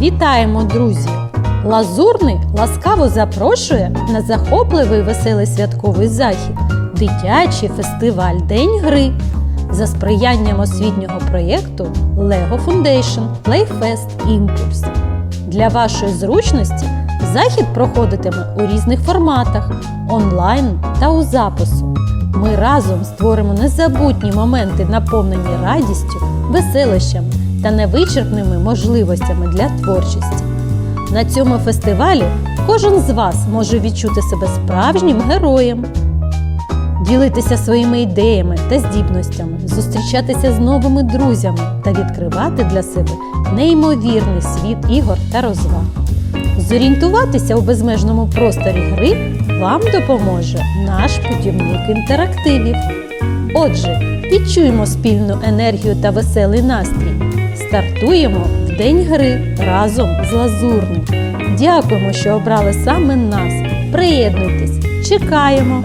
Вітаємо, друзі! Лазурний ласкаво запрошує на захопливий веселий святковий захід дитячий фестиваль День гри за сприянням освітнього проєкту Lego Foundation Playfest Impulse. Для вашої зручності захід проходитиме у різних форматах онлайн та у запису. Ми разом створимо незабутні моменти, наповнені радістю, веселищами та невичерпними можливостями для творчості. На цьому фестивалі кожен з вас може відчути себе справжнім героєм, ділитися своїми ідеями та здібностями, зустрічатися з новими друзями та відкривати для себе неймовірний світ ігор та розваг. Зорієнтуватися у безмежному просторі гри вам допоможе наш путівник інтерактивів. Отже, відчуємо спільну енергію та веселий настрій. Стартуємо в день гри разом з Лазурним. Дякуємо, що обрали саме нас. Приєднуйтесь, чекаємо!